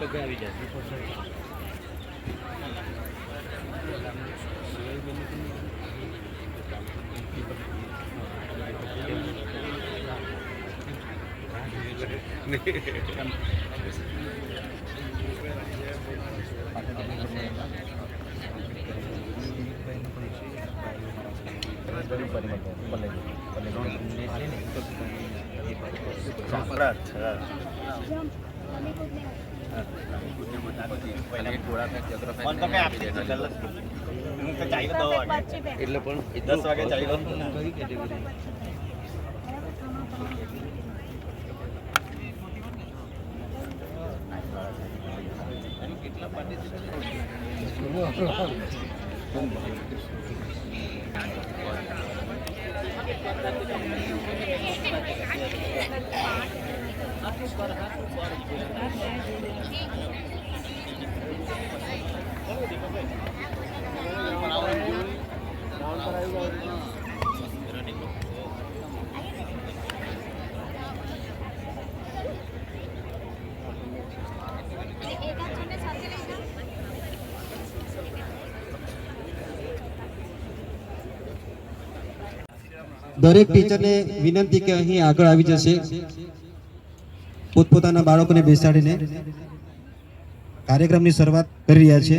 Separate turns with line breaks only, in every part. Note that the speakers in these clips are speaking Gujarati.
પગે આવી જાય એટલે પણ
દસ વાગે ચાલ્યો.
કઈ કેટેગરી
દરેક ટીચરને વિનંતી કે અહીં આગળ આવી જશે. પોતપોતાના બાળકોને બેસાડીને કાર્યક્રમની શરૂઆત કરી રહ્યા છે.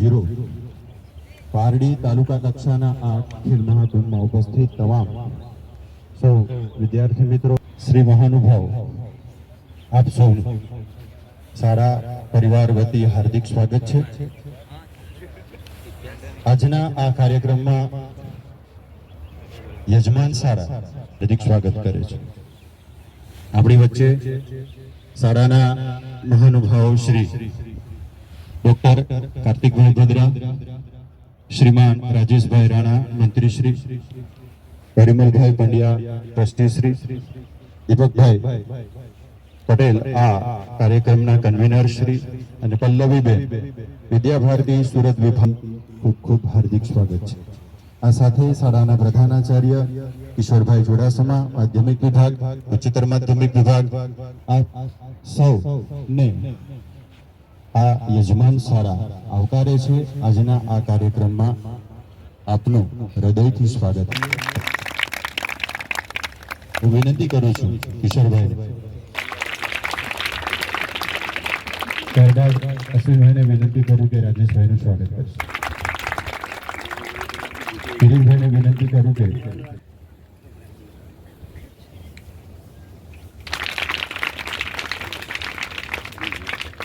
ઝીરો પારડી તાલુકા કક્ષાના આ ખેલ મહાકુંભમાં ઉપસ્થિત તમામ સૌ વિદ્યાર્થી મિત્રો, શ્રી મહાનુભાવ, આપ સૌ સારા પરિવાર વતી હાર્દિક સ્વાગત છે. આજના આ કાર્યક્રમમાં યજમાન સારા હાર્દિક સ્વાગત કરે છે. આપણી વચ્ચે શાળાના મહાનુભાવો શ્રી ડોક્ટર કાર્તિકભાઈ ભદ્રા શ્રીમાન રાજેશભાઈ રાણા મંત્રી પરિમલભાઈ પંડ્યા ટ્રસ્ટી શ્રી દીપકભાઈ પટેલ, આ કાર્યક્રમના કન્વીનર શ્રી અને પલ્લવીબેન, વિદ્યાભારતી સુરત વિભાગ. ખૂબ ખૂબ હાર્દિક સ્વાગત છે. આ સાથે શાળાના પ્રધાનાચાર્ય કિશોરભાઈ જોડાસમા, માધ્યમિક વિભાગ, ઉચ્ચતર માધ્યમિક વિભાગ આ સૌ ને આ યજમાન સારા આવકારે છે. આજના આ કાર્યક્રમમાં આપનું હૃદયથી સ્વાગત. હું વિનંતી કરું છું, કિશોરભાઈ. અશ્વિનભાઈને વિનંતી કરું કે રાજેશભાઈનું સ્વાગત કરશે.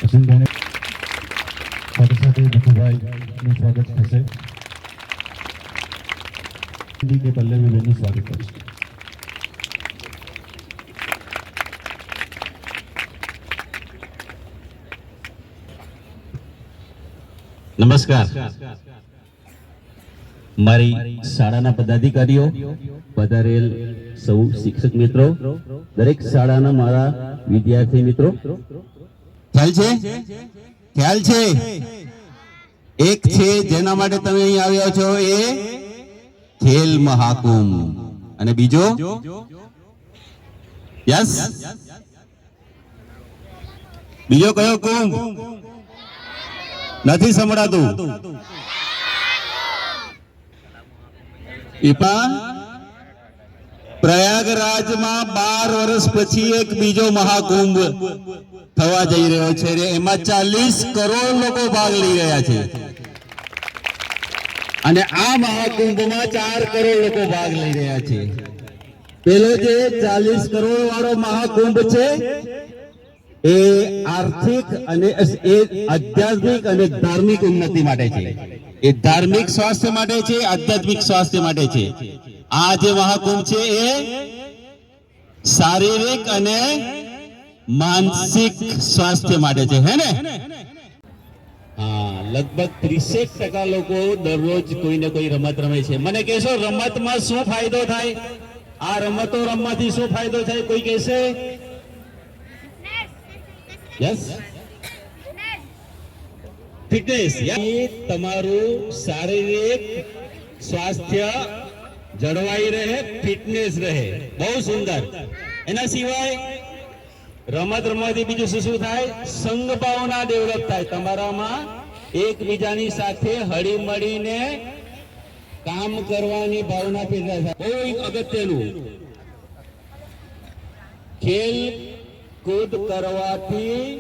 અશ્વિનભાઈને સાથે સાથે ભીખુભાઈનું સ્વાગત થશે કે પલ્લવીબેનનું સ્વાગત કરશે
નમસ્કાર. મારી શાળાના પદાધિકારીઓ પધારેલ સૌ શિક્ષક મિત્રો, દરેક શાળાના મારા વિદ્યાર્થી મિત્રો.
ખ્યાલ છે? ખ્યાલ છે? એક છે જેના માટે તમે અહીં આવ્યા છો એ ખેલ મહાકુંભ. અને બીજો? યસ? બીજો કયો કુંભ? નથી સંભળાતું. ઈપા? પ્રયાગરાજમાં બાર વર્ષ પછી એક બીજો મહાકુંભ. થવા જઈ રહ્યો છે એમાં ચાલીસ કરોડ લોકો ભાગ લઈ રહ્યા છે. અને આ મહાકુંભમાં ચાર કરોડ લોકો ભાગ લઈ રહ્યા છે. પેલો જે ચાલીસ કરોડ વાળો મહાકુંભ છે, એ આર્થિક અને એ આધ્યાત્મિક અને ધાર્મિક ઉન્નતિ માટે છે. એ ધાર્મિક સ્વાસ્થ્ય માટે છે, આધ્યાત્મિક સ્વાસ્થ્ય માટે છે. આ જે મહાકુંભ છે, એ શારીરિક અને માનસિક સ્વાસ્થ્ય માટે છે, હે ને? હા, લગભગ ત્રીસેક ટકા લોકો દરરોજ કોઈ ને કોઈ રમત રમે છે. મને કહેશો, રમતમાં શું ફાયદો થાય? આ રમતો રમવાથી શું ફાયદો થાય? કોઈ કહેશે? યસ ફિટનેસ તમારું શારીરિક સ્વાસ્થ્ય જળવાઈ રહે ફિટનેસ રહે. બહુ સુંદર. એના સિવાય રમત રમવાથી બીજું શું શું થાય? સંઘ ભાવના ડેવલપ થાય. તમારામાં એકબીજાની સાથે હળી મળીને કામ કરવાની ભાવના પેદા થાય. બહુ અગત્યનું. ખેલ કૂદ કરવાથી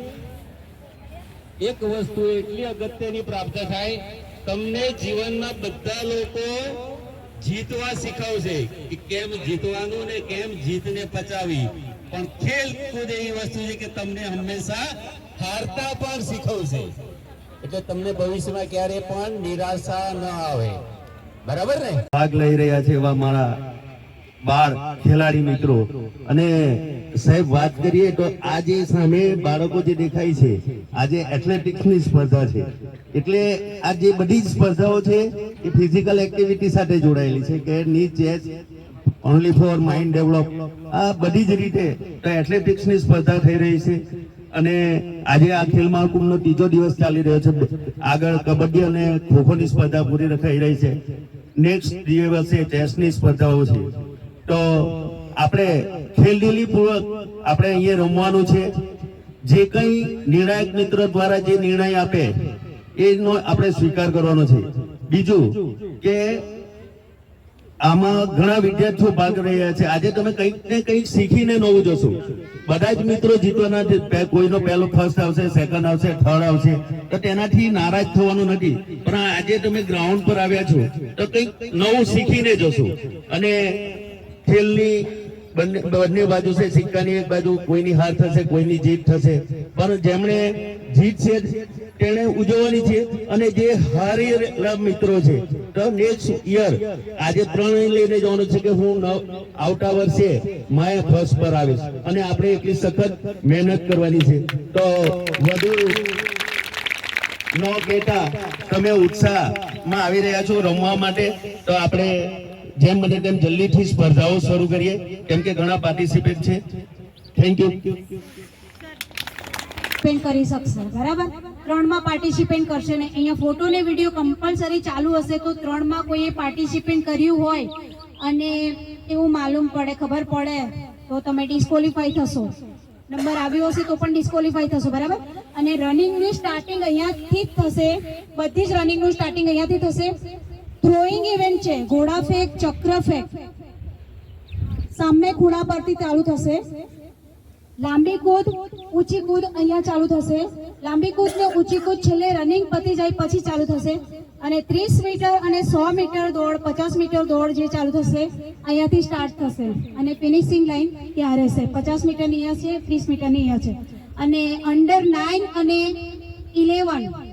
એક વસ્તુ એટલી અગત્યની પ્રાપ્ત થાય, તમને જીવનમાં બધા લોકો જીતવા શીખવશે કે કેમ જીતવાનું ને કેમ જીતને પચાવી પણ ખેલ કૂદ એવી વસ્તુ છે કે તમને હંમેશા હારતા પણ શીખવશે. એટલે તમને ભવિષ્યમાં ક્યારે પણ નિરાશા ન આવે. બરાબર ને?
ભાગ લઈ રહ્યા છે એવા મારા બાર ખેલાડી મિત્રો. અને સાહેબ, વાત કરીએ તો આજે સામે બાળકો જે દેખાય છે, આજે એથ્લેટિક્સની સ્પર્ધા છે. એટલે આ જે બધી સ્પર્ધાઓ છે, એ ફિઝિકલ એક્ટિવિટી સાથે જોડાયેલી છે, કે ની chess only for mind develop આ બધી જ રીતે એથ્લેટિક્સની સ્પર્ધા થઈ રહી છે. અને આજે આ ખેલ મહાકુંભનો ત્રીજો દિવસ ચાલી રહ્યો છે. આગળ કબડ્ડી અને ખોખોની સ્પર્ધા પૂરી રખાઈ રહી છે. નેક્સ્ટ દિવસે ચેસની સ્પર્ધાઓ છે. તો આપણે ખેલદિલી પૂર્વક આપણે અહીંયા રમવાનું છે. જે કંઈ નિર્ણાયક મિત્ર દ્વારા જે નિર્ણય આપે, એનો આપણે સ્વીકાર કરવાનો છે. બીજું કે આમાં ઘણા વિદ્યાર્થીઓ ભાગ રહ્યા છે. આજે તમે કંઈક ને કંઈક શીખીને નવું જશો. બધા જ મિત્રો જીતવાના કોઈનો પહેલો ફર્સ્ટ આવશે સેકન્ડ આવશે થર્ડ આવશે, તો તેનાથી નારાજ થવાનું નથી. પણ આજે તમે ગ્રાઉન્ડ પર આવ્યા છો, તો કંઈક નવું શીખીને જશો. અને ખેલની બંને બંને બાજુ છે, સિક્કાની એક બાજુ, કોઈની હાર થશે, કોઈની જીત થશે. પણ જેમણે જીત છે, તેણે ઉજવવાની છે અને જે હારી મિત્રો છે, તો નેક્સ્ટ યર આજે ત્રણ લઈને જવાનું છે કે હું આવતા વર્ષે માય ફર્સ્ટ પર આવીશ. અને આપણે એટલી સખત મહેનત કરવાની છે. તો વધુ ન કહેતા તમે ઉત્સાહમાં આવી રહ્યા છો રમવા માટે. તો આપણે જેમ બને તેમ જલ્દીથી સ્પર્ધાઓ શરૂ કરીએ. કેમ કે ઘણા પાર્ટિસિપેટ છે. થેન્ક યુ
કરી શકશે. બરાબર? ત્રણમાં પાર્ટિસિપેન્ટ કરશે ને અહીંયા ફોટો ને વીડિયો કમ્પલસરી ચાલુ હશે તો ત્રણમાં કોઈએ પાર્ટિસિપેટ કર્યું હોય અને એવું માલુમ પડે, ખબર પડે, તો તમે ડિસ્કોલિફાઈ થશો. નંબર આવ્યો હશે તો પણ ડિસ્કોલિફાઈ થશો, બરાબર? અને રનિંગનું સ્ટાર્ટિંગ અહીંયાથી જ થશે. બધી જ રનિંગનું સ્ટાર્ટિંગ અહીંયાથી થશે. થ્રોઈંગ ઇવેન્ટ છે, ઘોડા ફેંક, ચક્ર ફેંક. સામે ખૂણા પરથી ચાલુ થશે. લાંબી કૂદ, ઊંચી કૂદ અહીંયા ચાલુ થશે. લાંબી કૂદ ને ઊંચી કૂદ છેલ્લે રનિંગ પતી જાય, પછી ચાલુ થશે. અને ત્રીસ મીટર અને સો મીટર દોડ, પચાસ મીટર દોડ જે ચાલુ થશે, અહીંયાથી સ્ટાર્ટ થશે. અને ફિનિશિંગ લાઈન ત્યાં રહેશે. પચાસ મીટરની અહીંયા છે, ત્રીસ મીટરની અહીંયા છે. અને અંડર નાઇન અને ઇલેવન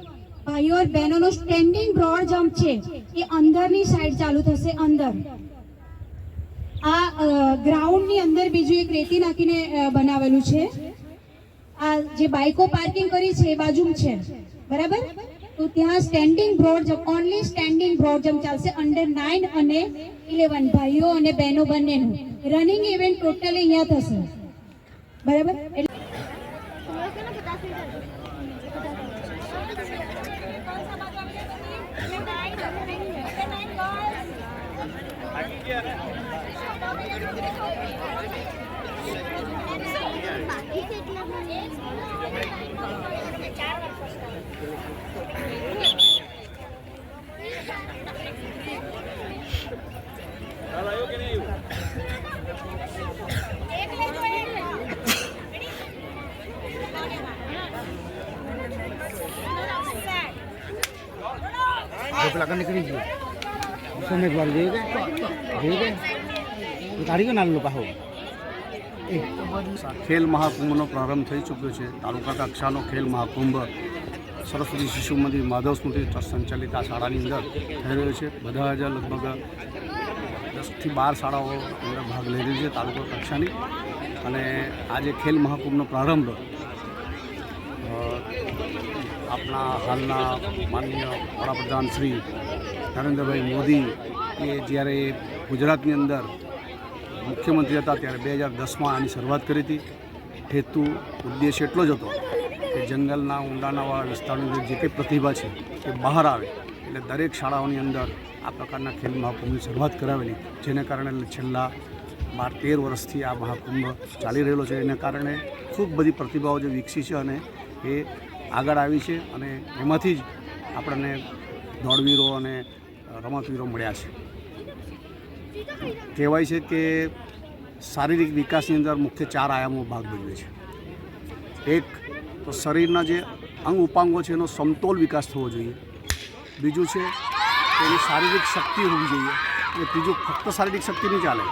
ભાઈઓ બહેનોનો સ્ટેન્ડિંગ બ્રોડ જમ્પ છે એ અંદરની સાઈડ ચાલુ થશે, અંદર. આ ગ્રાઉન્ડની અંદર બીજું એક રેતી નાખીને બનાવેલું છે. આ જે બાઇકો પાર્કિંગ કરી છે એ બાજુ છે. બરાબર? તો ત્યાં standing broad jump only standing broad jump ચાલશે અંડર નાઇન અને ઇલેવન ભાઈઓ અને બહેનો બંનેનું. રનિંગ ઇવેન્ટ ટોટલી અહીંયા થશે. બરાબર? એટલે Kalau yuk ini yuk.
પેલા કને નીકળી ગયો. એક વાળી જોયું કે જોયું કે કાઢી ગયો નાનું પાહો?
ખેલ મહાકુંભનો પ્રારંભ થઈ ચૂક્યો છે. તાલુકા કક્ષાનો ખેલ મહાકુંભ સરસ્વતી શિશુ મંદિર માધવ સ્મૃતિ ટ્રસ્ટ સંચાલિત આ શાળાની અંદર થઈ રહ્યો છે. બધા જ લગભગ દસથી બાર શાળાઓ અંદર ભાગ લઈ છે તાલુકા કક્ષાની. અને આજે ખેલ મહાકુંભનો પ્રારંભ આપણા હાલના માનનીય વડાપ્રધાન શ્રી નરેન્દ્રભાઈ મોદી એ જ્યારે ગુજરાતની અંદર મુખ્યમંત્રી હતા ત્યારે બે હજાર દસમાં આની શરૂઆત કરી હતી. હેતુ, ઉદ્દેશ એટલો જ હતો કે જંગલના ઊંડાણાવાળા વિસ્તારની જે કંઈ પ્રતિભા છે એ બહાર આવે એટલે દરેક શાળાઓની અંદર આ પ્રકારના ખેલ મહાકુંભની શરૂઆત કરાવેલી. જેને કારણે છેલ્લા બાર, તેર વર્ષથી આ મહાકુંભ ચાલી રહેલો છે. એને કારણે ખૂબ બધી પ્રતિભાઓ જે વિકસી છે અને એ આગળ આવી છે અને એમાંથી જ આપણને દોડવીરો અને રમતવીરો મળ્યા છે. કહેવાય છે કે શારીરિક વિકાસની અંદર મુખ્ય ચાર આયામો ભાગ ભજવે છે. એક તો શરીરના જે અંગ ઉપાંગો છે એનો સમતોલ વિકાસ થવો જોઈએ. બીજું છે એની શારીરિક શક્તિ હોવી જોઈએ. અને ત્રીજું ફક્ત શારીરિક શક્તિ નહીં ચાલે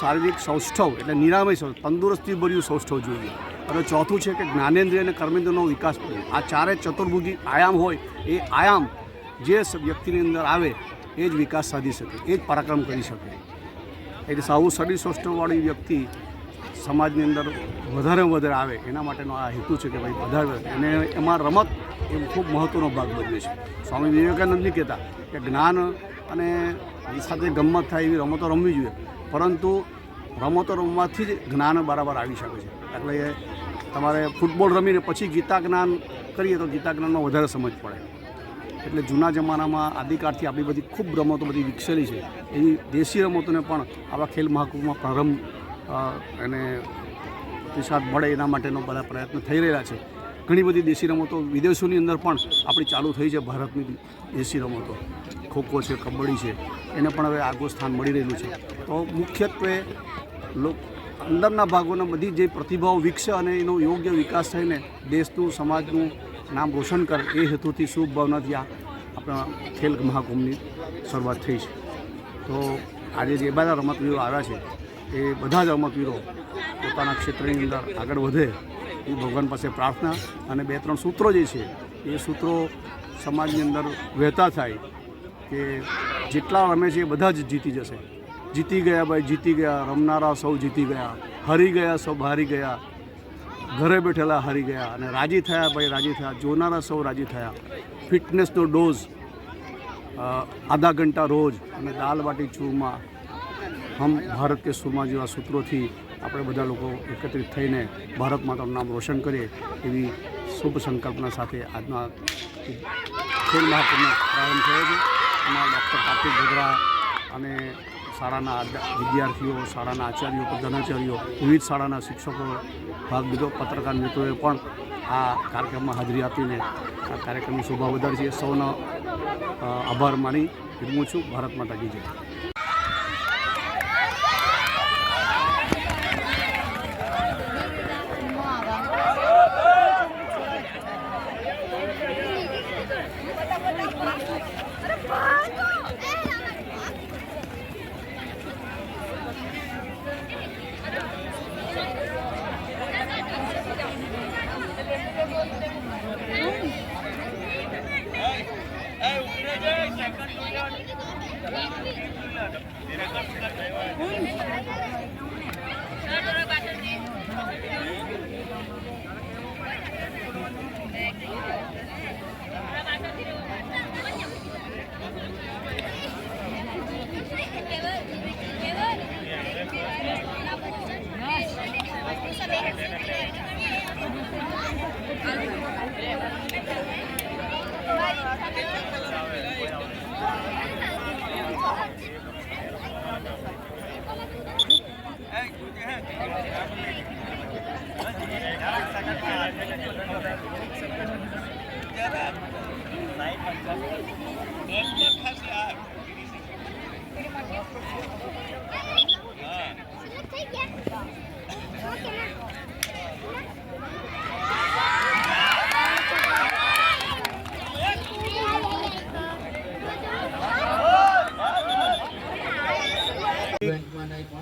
શારીરિક સૌષ્ઠવ એટલે નિરામય તંદુરસ્તી ભર્યું સૌષ્ઠવ જોઈએ. અને ચોથું છે કે જ્ઞાનેન્દ્રિય અને કર્મેન્દ્રનો વિકાસ કરે આ ચારે ચતુર્ભુજી આયામ હોય, એ આયામ જે વ્યક્તિની અંદર આવે, એ જ વિકાસ સાધી શકે, એ જ પરાક્રમ કરી શકે. એટલે સાવું શરીર સૌષ્ઠવવાળી વ્યક્તિ સમાજની અંદર વધારે વધારે આવે, એના માટેનો આ હેતુ છે કે ભાઈ વધારે અને એમાં રમત એ ખૂબ મહત્ત્વનો ભાગ ભજવે છે. સ્વામી વિવેકાનંદની કહેતા કે જ્ઞાન અને એની સાથે ગમત થાય એવી રમતો રમવી જોઈએ, પરંતુ રમતો રમવાથી જ જ્ઞાન બરાબર આવી શકે છે. એટલે તમારે ફૂટબોલ રમીને પછી ગીતા જ્ઞાન કરીએ તો ગીતા જ્ઞાનમાં વધારે સમજ પડે. એટલે જૂના જમાનામાં આદિકાળથી આપણી બધી ખૂબ રમતો બધી વિકસેલી છે. એવી દેશી રમતોને પણ આવા ખેલ મહાકુંભમાં પ્રારંભ એને પ્રતિસાદ મળે એના માટેનો બધા પ્રયત્ન થઈ રહેલા છે. ઘણી બધી દેશી રમતો વિદેશોની અંદર પણ આપણી ચાલુ થઈ છે ભારતની દેશી રમતો. ખોખો છે, કબડ્ડી છે, એને પણ હવે આગવું સ્થાન મળી રહેલું છે. તો મુખ્યત્વે લોક અંદરના ભાગોના બધી જે પ્રતિભાઓ વિકસે અને એનો યોગ્ય વિકાસ થઈને દેશનું, સમાજનું નામ રોશન કરે એ હેતુથી શુભ ભાવનાથી આ આપણા ખેલ મહાકુંભની શરૂઆત થઈ છે. તો આજે જે બધા રમતવીરો આવ્યા છે, એ બધા જ રમતવીરો પોતાના ક્ષેત્રની અંદર આગળ વધે એ ભગવાન પાસે પ્રાર્થના અને બે ત્રણ સૂત્રો જે છે, એ સૂત્રો સમાજની અંદર વહેતા થાય કે જેટલા રમે છે એ બધા જ જીતી જશે. જીતી ગયા ભાઈ, જીતી ગયા. રમનારા સૌ જીતી ગયા. હારી ગયા, સૌ હારી ગયા. ઘરે બેઠેલા હારી ગયા અને રાજી થયા ભાઈ, રાજી થયા. જોનારા સૌ રાજી થયા. ફિટનેસનો ડોઝ આધા ઘંટા રોજ અને દાલ બાટી ચૂરમા. હમ ભારત કે સુરમા જેવા સૂત્રોથી આપણે બધા લોકો એકત્રિત થઈને ભારત માતાનું નામ રોશન કરીએ એવી શુભ સંકલ્પના સાથે આજના ખેલ મહાકુંભનો પ્રારંભ થયો છે. અમારા ડૉક્ટર કાર્તિક ગોધરા અને શાળાના વિદ્યાર્થીઓ, શાળાના આચાર્યો, પ્રધાનાચાર્યો, વિવિધ શાળાના શિક્ષકો ભાગ લીધો પત્રકાર મિત્રોએ પણ આ કાર્યક્રમમાં હાજરી આપીને આ કાર્યક્રમની શોભા વધારી છે. સૌનો આભાર માની વિરમું છું. ભારત માતા કી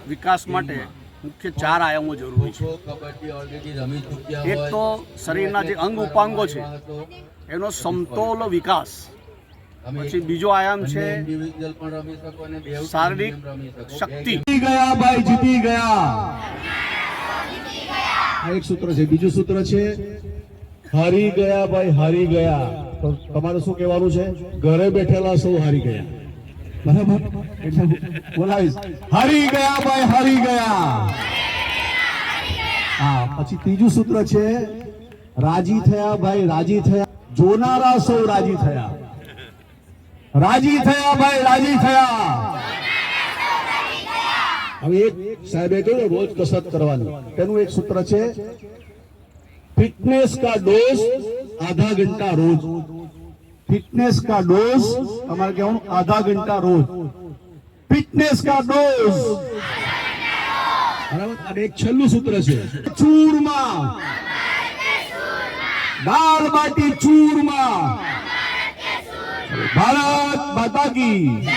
વિકાસ માટે મુખ્ય ચાર આયામો જરૂરી છે. એક તો શરીરના જે અંગ ઉપાંગો છે એનો સમતોલ વિકાસ. પછી બીજો આયામ છે શારીરિક શક્તિ.
ગયા ભાઈ જીતી ગયા. એક સૂત્ર છે. બીજું સૂત્ર છે હારી ગયા ભાઈ હારી ગયા. તો તમારે શું કહેવાનું છે? ઘરે બેઠેલા સૌ હારી ગયા. બરાબર? એટલે બોલાવીશ. હારી ગયા ભાઈ હારી ગયા. હા પછી ત્રીજું સૂત્ર છે રાજી થયા ભાઈ રાજી થયા. જોનારા સૌ રાજી થયા. રાજી થયા ભાઈ, રાજી થયા. હવે એક સાહેબે કહ્યું રોજ કસરત કરવાની. તેનું એક સૂત્ર છે, ફિટનેસ કા ડોઝ, આધા ઘંટા રોજ. ફિટનેસ કા ડોઝ, તમારે કહેવાનું, આધા ઘંટા રોજ. ફિટનેસ કા ડોઝ. બરાબર? અને એક છેલ્લું સૂત્ર છે, ચૂરમાં. દાળ બાટી ચૂરમાં. ભારત માતા કી